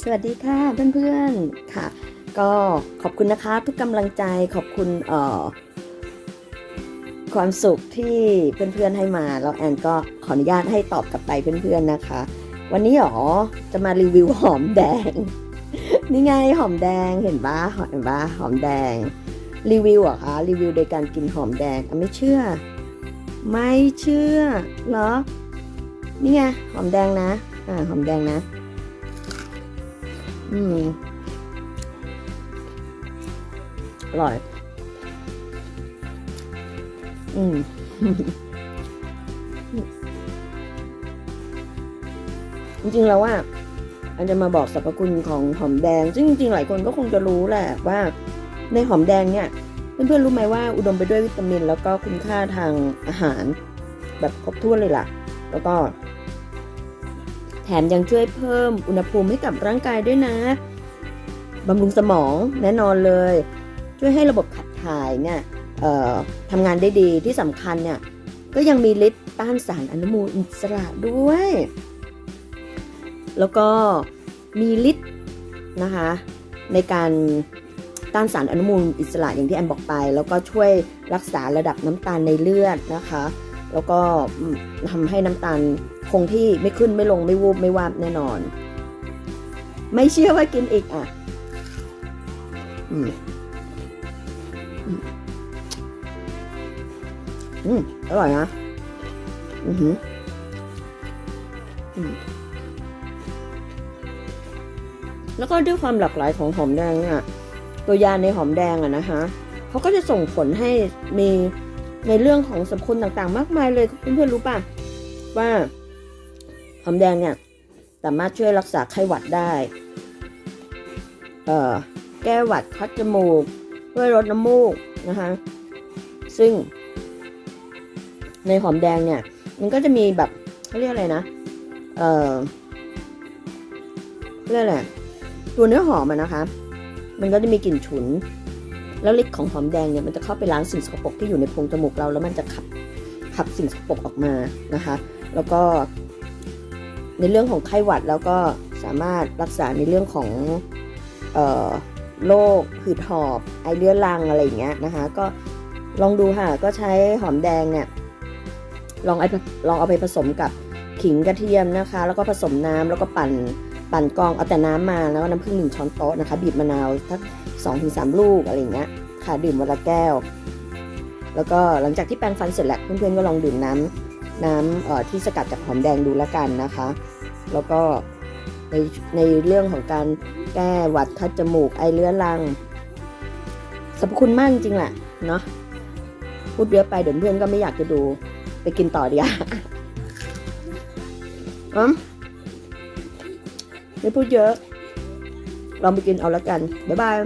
สวัสดีค่ะเพื่อนๆค่ะ ก็ขอบคุณนะคะทุกกำลังใจขอบคุณเอ่อความสุขที่เพื่อนๆให้มาแล้วแอนก็ขออนุญาตให้ตอบกลับไปเพื่อนๆนะคะ วันนี้หรอจะมารีวิวหอมแดง นี่ไงหอมแดงเห็นปะเห็นปะหอมแดงรีวิวเหรอคะรีวิวโดยการกินหอมแดงไม่เชื่อ ไม่เชื่อเหรอนี่ไงหอมแดงนะอ่าหอมแดงนะ อืมอร่อย อืมจริงๆแล้วว่าอันจะมาบอกสรรพคุณของหอมแดง ซึ่งจริงๆ หลายคนก็คงจะรู้แหละว่าในหอมแดงเนี่ยเพื่อนๆรู้ไหมว่าอุดมไปด้วยวิตามิน แล้วก็คุณค่าทางอาหารแบบครบถ้วนเลยล่ะ แล้วก็ แถมยังช่วยเพิ่มอุณหภูมิให้กับร่างกายด้วยนะบำรุงสมองแน่นอนเลย ช่วยให้ระบบขับถ่ายเนี่ยทำงานได้ดีที่สำคัญเนี่ยก็ยังมีฤทธิ์ต้านสารอนุมูลอิสระด้วย แล้วก็มีฤทธิ์นะคะในการต้านสารอนุมูลอิสระอย่างที่แอนบอกไป แล้วก็ช่วยรักษาระดับน้ำตาลในเลือดนะคะ แล้วก็ทำให้น้ำตาล คงที่ไม่ขึ้นไม่ลงไม่วูบไม่วาบแน่นอน ไม่เชื่อว่ากินอีกอะอืมอืมอร่อยนะอือหืออืมแล้วก็ด้วยความหลากหลายของหอมแดงเนี่ยตัวยาในหอมแดงอะนะคะเขาก็จะส่งผลให้มีในเรื่องของสรรพคุณต่างๆ มากมายเลยเพื่อนๆรู้ป่ะว่า หอมแดงเนี่ยสามารถช่วยรักษาไข้หวัดได้ แก้หวัดคัดจมูกช่วยลดน้ำมูกนะคะ ซึ่ง ในหอมแดงเนี่ย มันก็จะมีแบบเขาเรียกอะไรนะ เออเรียกอะไรตัวเนื้อหอมอะนะคะ มันก็จะมีกลิ่นฉุน แล้วฤทธิ์ของหอมแดงเนี่ยมันจะเข้าไปล้างสิ่งสกปรกที่อยู่ในโพรงจมูกเรา แล้วมันจะขับขับสิ่งสกปรกออกมานะคะ แล้วก็ ในเรื่องของไข้หวัดแล้วก็สามารถรักษาในเรื่องของออโรคหืดหอบไอเรื้อรังอะไรอย่างเงี้ยนะคะ ก็ลองดูค่ะ ก็ใช้หอมแดงเนี่ยลองไอลองเอาไปผสมกับขิงกระเทียมนะคะ แล้วก็ผสมน้ำแล้วก็ปั่นปั่นกองเอาแต่น้ำมาแล้วก็น้ำผึ้งหนึ่งช้อนโต๊ะนะคะบีบมะนาวสักสองถึงสามลูกอะไรอย่างเงี้ยค่ะดื่มวันละแก้ว แล้วก็หลังจากที่แปรงฟันเสร็จแล้วเพื่อนๆก็ลองดื่มน้ำ น้ำเอ่อที่สกัดจากหอมแดงดูแล้วกันนะคะ แล้วก็ในในเรื่องของการแก้หวัดคัดจมูกไอเลื้อรังสรรพคุณมากจริงแหละเนาะพูดเยอะไปเดี๋ยวเพื่อนก็ไม่อยากจะดูไปกินต่อดีกว่าอืมไม่พูดเยอะลองไปกินเอาละกัน บ๊ายบาย